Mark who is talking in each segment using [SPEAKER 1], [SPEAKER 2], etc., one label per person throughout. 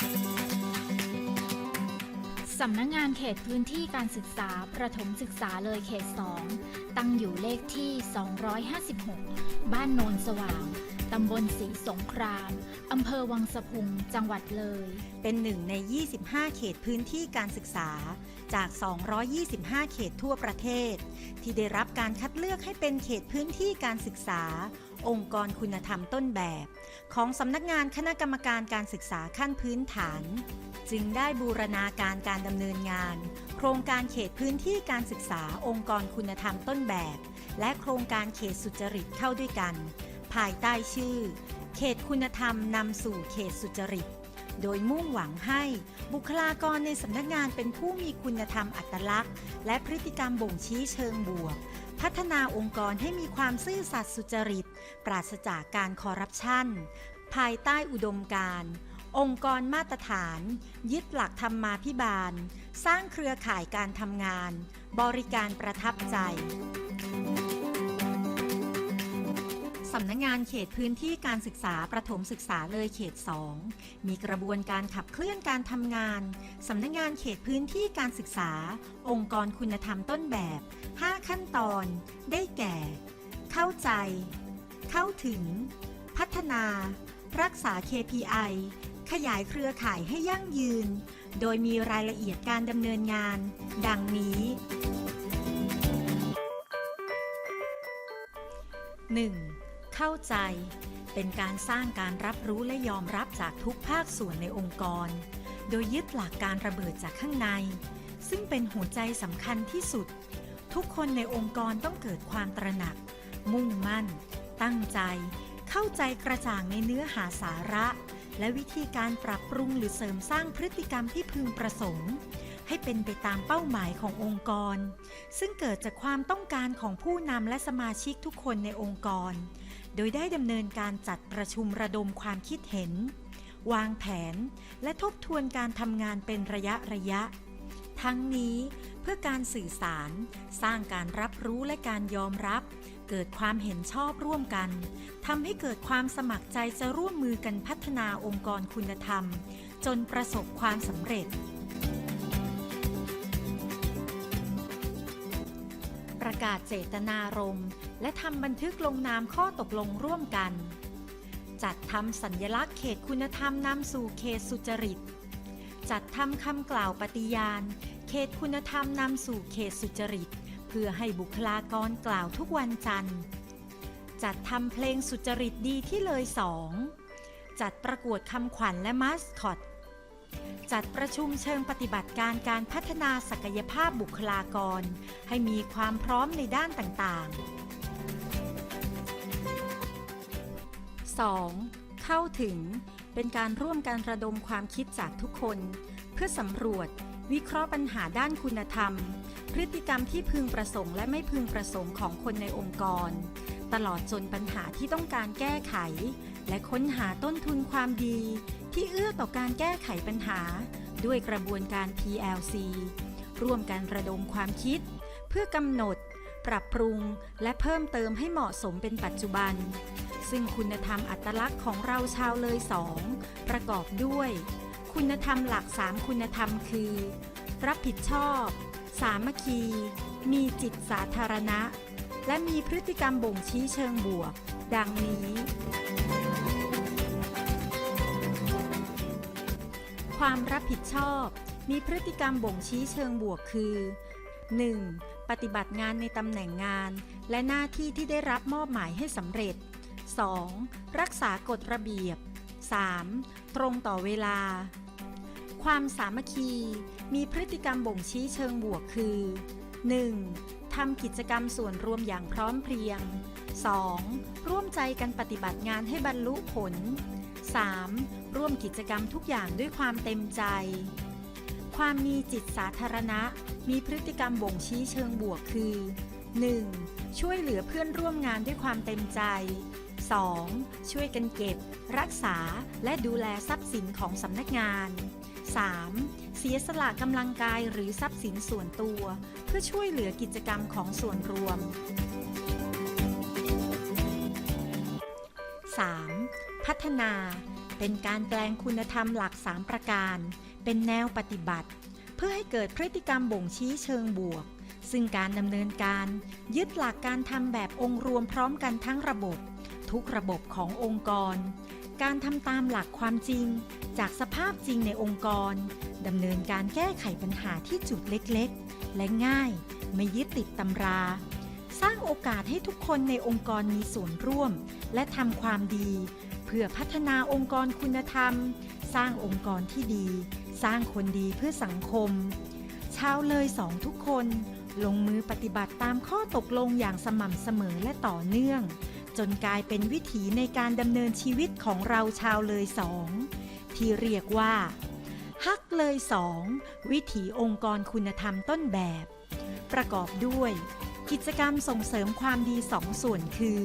[SPEAKER 1] สำนักงานเขตพื้นที่การศึกษาประถมศึกษาเลยเขต 2 ตั้งอยู่เลขที่ 256 บ้านโนนสว่าง ตำบลศรีสงคราม อำเภอวังสะพุง จังหวัดเลย
[SPEAKER 2] เป็นหนึ่งใน 25 เขตพื้นที่การศึกษา จาก 225 เขตทั่วประเทศ ที่ได้รับการคัดเลือกให้เป็นเขตพื้นที่การศึกษา องค์กรคุณธรรมต้นแบบ ของสำนักงานคณะกรรมการการศึกษาขั้นพื้นฐาน จึงได้บูรณาการการดำเนินงาน โครงการเขตพื้นที่การศึกษา องค์กรคุณธรรมต้นแบบ และโครงการเขตสุจริตเข้าด้วยกัน ภายใต้ชื่อ เขตคุณธรรมนำสู่เขตสุจริต โดยมุ่งหวังให้บุคลากรในสำนักงานเป็นผู้มีคุณธรรมอัตลักษณ์ และพฤติกรรมบ่งชี้เชิงบวก พัฒนาองค์กรให้มีความซื่อสัตย์สุจริต ปราศจากการคอร์รัปชัน ภายใต้อุดมการณ์องค์กรมาตรฐาน ยึดหลักธรรมาภิบาล สร้างเครือข่ายการทำงาน บริการประทับใจ สำนักงานเขตพื้นที่การศึกษาประถมศึกษาเลยเขต 2 มีกระบวนการขับเคลื่อนการทำงาน สำนักงานเขตพื้นที่การศึกษา องค์กรคุณธรรมต้นแบบ 5 ขั้นตอน ได้แก่ เข้าใจ เข้าถึง พัฒนา รักษา KPI ขยายเครือข่ายให้ยั่งยืน โดยมีรายละเอียดการดำเนินงาน ดังนี้ 1. เข้าใจ เป็นการสร้างการรับรู้และยอมรับจากทุกภาคส่วนในองค์กร โดยยึดหลักการระเบิดจากข้างใน ซึ่งเป็นหัวใจสำคัญที่สุด ทุกคนในองค์กรต้องเกิดความตระหนัก มุ่งมั่น ตั้งใจ เข้าใจกระจ่างในเนื้อหาสาระ และวิธีการปรับปรุงหรือเสริมสร้างพฤติกรรมที่พึงประสงค์ให้เป็นไปตามเป้าหมายขององค์กร ซึ่งเกิดจากความต้องการของผู้นำและสมาชิกทุกคนในองค์กร โดยได้ดำเนินการจัดประชุมระดมความคิดเห็น วางแผนและทบทวนการทำงานเป็นระยะระยะ ทั้งนี้เพื่อการสื่อสาร สร้างการรับรู้และการยอมรับ เกิดความเห็นชอบร่วมกันทำให้เกิดความสมัครใจจะร่วมมือกันพัฒนาองค์กรคุณธรรม จนประสบความสำเร็จประกาศเจตนารมณ์ และทำบันทึกลงนามข้อตกลงร่วมกัน จัดทำสัญลักษณ์เขตคุณธรรมนำสู่เขตสุจริต จัดทำคำกล่าวปฏิญาณ เขตคุณธรรมนำสู่เขตสุจริต เพื่อให้บุคลากรกล่าวทุกวันจันทร์ จัดทำเพลงสุจริตดีที่เลยสอง จัดประกวดคำขวัญและมาสคอต จัดประชุมเชิงปฏิบัติการการพัฒนาศักยภาพบุคลากร ให้มีความพร้อมในด้านต่างๆ 2. เข้าถึงเป็นการร่วมกันระดมความคิดจากทุกคน เพื่อสำรวจ วิเคราะห์ปัญหาด้านคุณธรรม พฤติกรรมที่พึงประสงค์และไม่พึงประสงค์ของคนในองค์กร ตลอดจนปัญหาที่ต้องการแก้ไข และค้นหาต้นทุนความดี ที่เอื้อต่อการแก้ไขปัญหา ด้วยกระบวนการ PLC ร่วมกันระดมความคิด เพื่อกำหนด ปรับปรุง และเพิ่มเติมให้เหมาะสมเป็นปัจจุบัน ซึ่งคุณธรรมอัตลักษณ์ของเราชาวเลยสองประกอบด้วย คุณธรรมหลักสามคุณธรรมคือ รับผิดชอบ สามัคคี มีจิตสาธารณะ และมีพฤติกรรมบ่งชี้เชิงบวก ดังนี้ ความรับผิดชอบ มีพฤติกรรมบ่งชี้เชิงบวกคือ 1. ปฏิบัติงานในตำแหน่งงาน และหน้าที่ที่ได้รับมอบหมายให้สำเร็จ 2. รักษากฎระเบียบ 3. ตรงต่อเวลา ความสามัคคี มีพฤติกรรมบ่งชี้เชิงบวกคือ 1. ทำกิจกรรมส่วนรวมอย่างพร้อมเพรียง 2. ร่วมใจกันปฏิบัติงานให้บรรลุผล 3. ร่วมกิจกรรมทุกอย่างด้วยความเต็มใจ ความมีจิตสาธารณะ มีพฤติกรรมบ่งชี้เชิงบวกคือ 1. ช่วยเหลือเพื่อนร่วมงานด้วยความเต็มใจ 2. ช่วยกันเก็บ รักษาและดูแลทรัพย์สินของสำนักงาน 3. เสียสละกำลังกายหรือทรัพย์สินส่วนตัว เพื่อช่วยเหลือกิจกรรมของส่วนรวม 3. พัฒนา เป็นการแปลงคุณธรรมหลัก 3 ประการ เป็นแนวปฏิบัติ เพื่อให้เกิดพฤติกรรมบ่งชี้เชิงบวก ซึ่งการดำเนินการ ยึดหลักการทำแบบองค์รวมพร้อมกันทั้งระบบ ทุกระบบขององค์กร การทำตามหลักความจริง จากสภาพจริงในองค์กรดำเนินการแก้ไขปัญหาที่จุดเล็กๆ และง่าย ไม่ยึดติดตำรา สร้างโอกาสให้ทุกคนในองค์กรมีส่วนร่วม และทำความดี เพื่อพัฒนาองค์กรคุณธรรม สร้างองค์กรที่ดี สร้างคนดีเพื่อสังคม ชาวเลยสองทุกคนลงมือปฏิบัติตามข้อตกลงอย่างสม่ำเสมอและต่อเนื่อง จนกลายเป็นวิถีในการดำเนินชีวิตของเราชาวเลยสอง ที่เรียกว่า ฮักเลยสองวิถีองค์กรคุณธรรมต้นแบบ ประกอบด้วย กิจกรรมส่งเสริมความดีสองส่วนคือ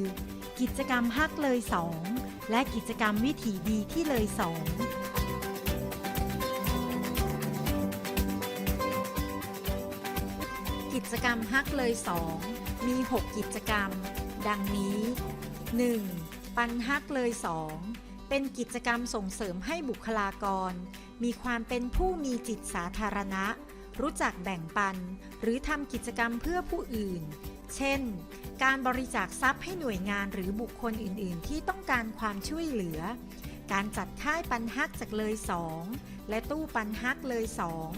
[SPEAKER 2] กิจกรรมฮักเลยสองและกิจกรรมวิถีดีที่เลยสองกิจกรรมฮักเลยสองมี 6 กิจกรรม ดังนี้ 1. ปันฮักเลยสองเป็นกิจกรรมส่งเสริมให้บุคลากร มีความเป็นผู้มีจิตสาธารณะ รู้จักแบ่งปัน หรือทำกิจกรรมเพื่อผู้อื่น เช่น การบริจาคทรัพย์ให้หน่วยงานหรือบุคคลอื่น ๆ ที่ต้องการความช่วยเหลือ การจัดค่ายปันฮักจากเลยสองและตู้ปันฮักเลยสอง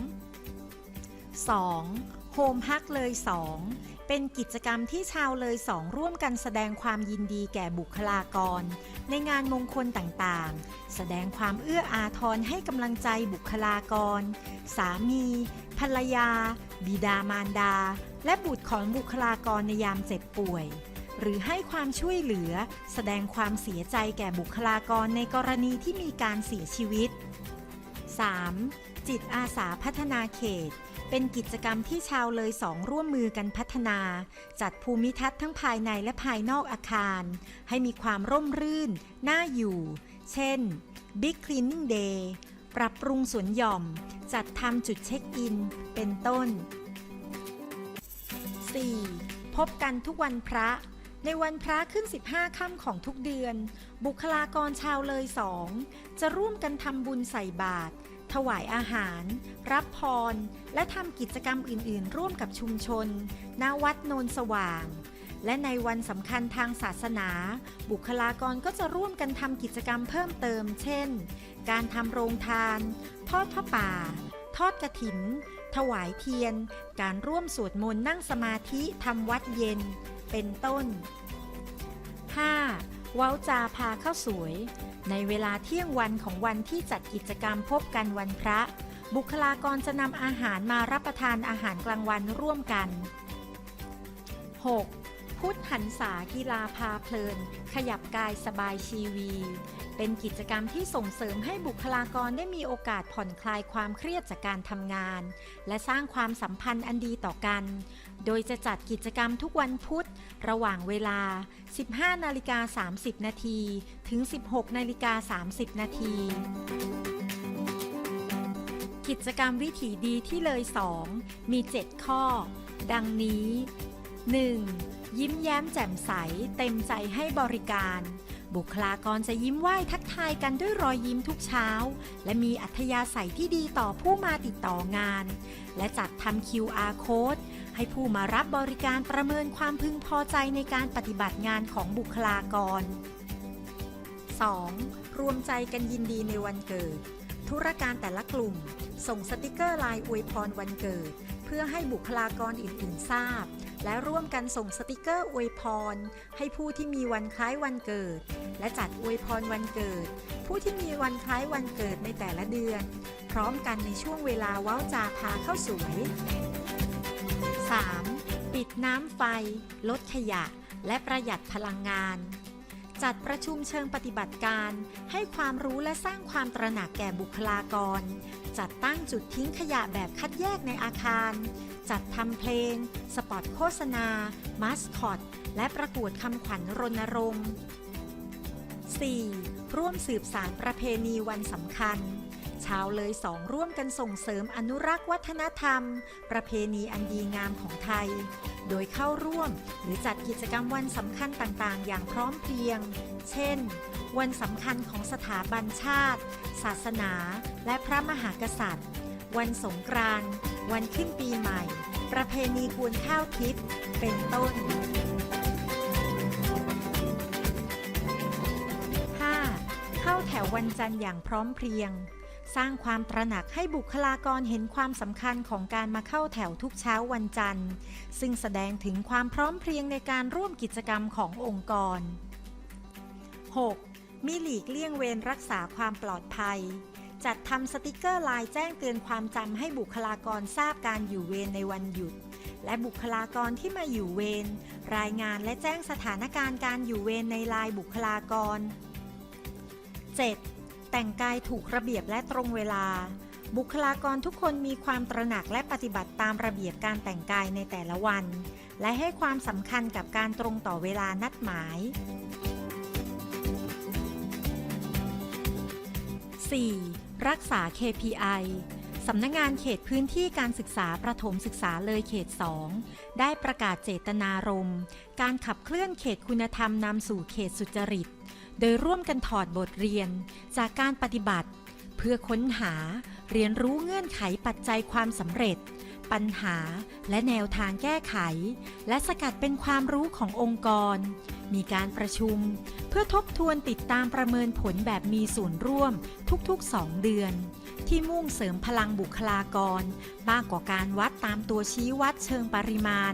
[SPEAKER 2] 2. โฮมฮักเลย2 เป็นกิจกรรมที่ชาวเลยสองร่วมกันแสดงความยินดีแก่บุคลากร ในงานมงคลต่างๆ แสดงความเอื้ออาทรให้กำลังใจบุคลากร สามี ภรรยา บิดามารดา และบุตรของบุคลากรในยามเจ็บป่วย หรือให้ความช่วยเหลือ แสดงความเสียใจแก่บุคลากรในกรณีที่มีการเสียชีวิต 3. จิตอาสาพัฒนาเขต เป็นกิจกรรมที่ชาวเลยสองร่วมมือกันพัฒนา จัดภูมิทัศน์ทั้งภายในและภายนอกอาคาร ให้มีความร่มรื่น น่าอยู่ เช่น Big Cleaning Day ปรับปรุงสวนหย่อม จัดทำจุดเช็คอิน เป็นต้น 4. พบกันทุกวันพระ ในวันพระขึ้น 15 ค่ำของทุกเดือน บุคลากรชาวเลยสองจะร่วมกันทำบุญใส่บาตรถวายอาหาร รับพร และทำกิจกรรมอื่น ๆ ร่วมกับชุมชนณวัดโนนสว่าง และในวันสำคัญทางศาสนา บุคลากรก็จะร่วมกันทำกิจกรรมเพิ่มเติม เช่น การทำโรงทาน ทอดพระป่า ทอดกระถิน ถวายเทียน การร่วมสวดมนต์นั่งสมาธิทำวัดเย็น เป็นต้น 5. เว้าจาพาเข้าวสวย ในเวลาเที่ยงวันของวันที่จัดกิจกรรมพบกันวันพระ บุคลากรจะนำอาหารมารับประทานอาหารกลางวันร่วมกัน 6. พุทธหันษากีฬาพาเพลิน ขยับกายสบายชีวี เป็นกิจกรรมที่ส่งเสริมให้บุคลากรได้มีโอกาสผ่อนคลายความเครียดจากการทำงาน และสร้างความสัมพันธ์อันดีต่อกัน โดยจะจัดกิจกรรมทุกวันพุธ ระหว่างเวลา 15นาฬิกา30 นาทีถึง 16นาฬิกา30 นาทีกิจกรรมวิถีดีที่เลย 2 มี 7 ข้อ ดังนี้ 1. ยิ้มแย้มแจ่มใส เต็มใจให้บริการ บุคลากรจะยิ้มไหว้ทักทายกันด้วยรอยยิ้มทุกเช้า และมีอัธยาศัยที่ดีต่อผู้มาติดต่องาน และจัดทำ QR code ให้ผู้มารับบริการประเมินความพึงพอใจในการปฏิบัติงานของบุคลากร 2. รวมใจกันยินดีในวันเกิด ธุรการแต่ละกลุ่ม ส่งสติกเกอร์ลายอวยพรวันเกิด เพื่อให้บุคลากรอื่นๆทราบ และร่วมกันส่งสติกเกอร์อวยพร ให้ผู้ที่มีวันคล้ายวันเกิด และจัดอวยพรวันเกิด ผู้ที่มีวันคล้ายวันเกิดในแต่ละเดือน พร้อมกันในช่วงเวลาเว้าจาพาเข้าสวย 3. ปิดน้ำไฟ ลดขยะ และประหยัดพลังงานจัดประชุมเชิงปฏิบัติการ ให้ความรู้และสร้างความตระหนักแก่บุคลากร จัดตั้งจุดทิ้งขยะแบบคัดแยกในอาคาร จัดทำเพลง สปอตโฆษณา มาสคอต และประกวดคำขวัญรณรงค์ 4. ร่วมสืบสารประเพณีวันสำคัญ ชาวเลยสองร่วมกันส่งเสริมอนุรักษ์วัฒนธรรม ประเพณีอันดีงามของไทย โดยเข้าร่วมหรือจัดกิจกรรมวันสำคัญต่างๆ อย่างพร้อมเพรียง เช่น วันสำคัญของสถาบันชาติ ศาสนา และพระมหากษัตริย์ วันสงกรานต์วันขึ้นปีใหม่ ประเพณีกวนข้าวทิพย์เป็นต้น 5. เข้าแถววันจันทร์อย่างพร้อมเพรียง สร้างความตระหนักให้บุคลากรเห็นความสำคัญของการมาเข้าแถวทุกเช้าวันจันทร์ ซึ่งแสดงถึงความพร้อมเพรียงในการร่วมกิจกรรมขององค์กร 6. มีหลีกเลี่ยงเวรรักษาความปลอดภัย จัดทำสติกเกอร์ลายแจ้งเตือนความจำให้บุคลากรทราบการอยู่เวรในวันหยุด และบุคลากรที่มาอยู่เวรรายงานและแจ้งสถานการณ์การอยู่เวรในลายบุคลากร 7. แต่งกายถูกระเบียบและตรงเวลา บุคลากรทุกคนมีความตระหนักและปฏิบัติตามระเบียบการแต่งกายในแต่ละวัน และให้ความสำคัญกับการตรงต่อเวลานัดหมาย 4. รักษา KPI สำนักงงานเขตพื้นที่การศึกษาประถมศึกษาเลยเขต 2 ได้ประกาศเจตนารมณ์การขับเคลื่อนเขตคุณธรรมนำสู่เขตสุจริต โดยร่วมกันถอดบทเรียน จากการปฏิบัติ เพื่อค้นหาเรียนรู้เงื่อนไขปัจจัยความสำเร็จ ปัญหา และแนวทางแก้ไข และสกัดเป็นความรู้ขององค์กร มีการประชุม เพื่อทบทวนติดตามประเมินผลแบบมีส่วนร่วมทุกๆ 2 เดือน ที่มุ่งเสริมพลังบุคลากร มากกว่าการวัดตามตัวชี้วัดเชิงปริมาณ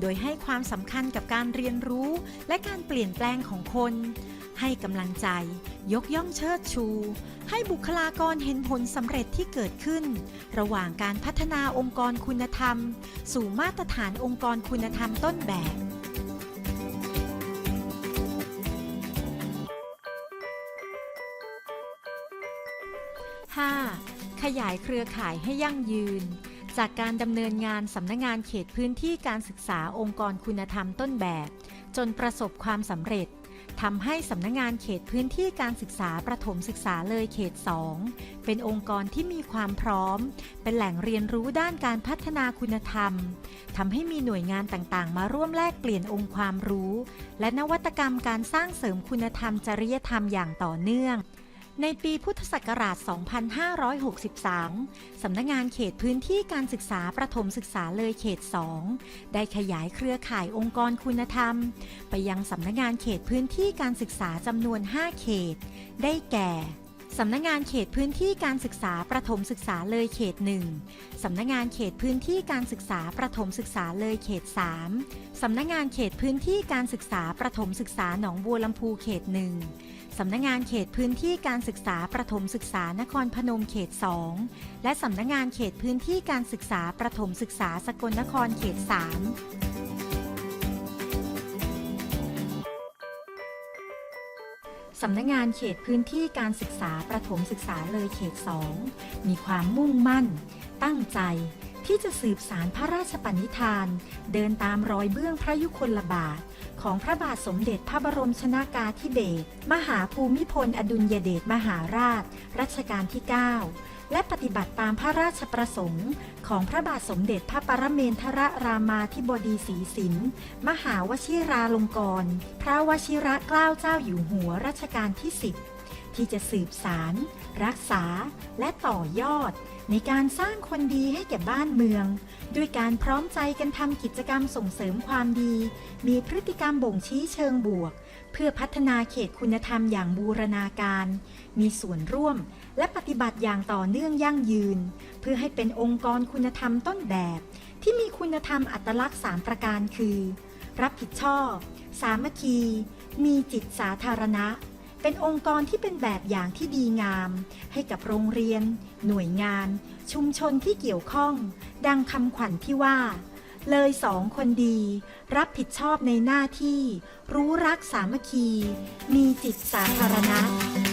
[SPEAKER 2] โดยให้ความสำคัญกับการเรียนรู้ และการเปลี่ยนแปลงของคน ให้กำลังใจ ยกย่องเชิดชู ให้บุคลากรเห็นผลสำเร็จที่เกิดขึ้น ระหว่างการพัฒนาองค์กรคุณธรรม สู่มาตรฐานองค์กรคุณธรรมต้นแบบ 5. ขยายเครือข่ายให้ยั่งยืน จากการดำเนินงานสำนักงงานเขตพื้นที่การศึกษาองค์กรคุณธรรมต้นแบบ จนประสบความสำเร็จ ทำให้สำนักงงานเขตพื้นที่การศึกษาประถมศึกษาเลยเขต 2 เป็นองค์กรที่มีความพร้อม เป็นแหล่งเรียนรู้ด้านการพัฒนาคุณธรรมทำให้มีหน่วยงานต่างๆ มาร่วมแลกเปลี่ยนองค์ความรู้ และนวัตกรรมการสร้างเสริมคุณธรรมจริยธรรมอย่างต่อเนื่อง ในปีพุทธศักราช 2563 สำนักงงานเขตพื้นที่การศึกษาประถมศึกษาเลยเขต 2 ได้ขยายเครือข่ายองค์กรคุณธรรม ไปยังสำนักงงานเขตพื้นที่การศึกษาจำนวน 5 เขต ได้แก่สำนักงงานเขตพื้นที่การศึกษาประถมศึกษาเลยเขต 1 สำนักงงานเขตพื้นที่การศึกษาประถมศึกษาเลยเขต 3 สำนักงงานเขตพื้นที่การศึกษาประถมศึกษาหนองบัวลำพูเขต 1 สำนักงานเขตพื้นที่การศึกษาประถมศึกษานครพนมเขต 2 และสำนักงานเขตพื้นที่การศึกษาประถมศึกษาสกลนครเขต 3สำนักงานเขตพื้นที่การศึกษาประถมศึกษาเลยเขต 2 มีความมุ่งมั่น ตั้งใจ ที่จะสืบสารพระราชปณิธาน เดินตามรอยเบื้องพระยุคลบาท ของพระบาทสมเด็จพระบรมชนากาธิเบศรมหาภูมิพลอดุลยเดชมหาราช รัชกาลที่ 9 และปฏิบัติตามพระราชประสงค์ ของพระบาทสมเด็จพระปรเมนทรรามาธิบดีศรีสินมหาวชิราลงกรณ์พระวชิระเกล้าเจ้าอยู่หัวรัชกาลที่ 10 ที่จะสืบสาร รักษา และต่อยอด ในการสร้างคนดีให้แก่บ้านเมือง ด้วยการพร้อมใจกันทำกิจกรรมส่งเสริมความดี มีพฤติกรรมบ่งชี้เชิงบวก เพื่อพัฒนาเขตคุณธรรมอย่างบูรณาการ มีส่วนร่วมและปฏิบัติอย่างต่อเนื่องยั่งยืน เพื่อให้เป็นองค์กรคุณธรรมต้นแบบ ที่มีคุณธรรมอัตลักษณ์ 3 ประการคือ รับผิดชอบ สามัคคี มีจิตสาธารณะ เป็นองค์กรที่เป็นแบบอย่างที่ดีงาม ให้กับโรงเรียน หน่วยงาน ชุมชนที่เกี่ยวข้อง ดังคำขวัญที่ว่า เลยสองคนดี รับผิดชอบในหน้าที่ รู้รักสามัคคี มีจิตสาธารณะ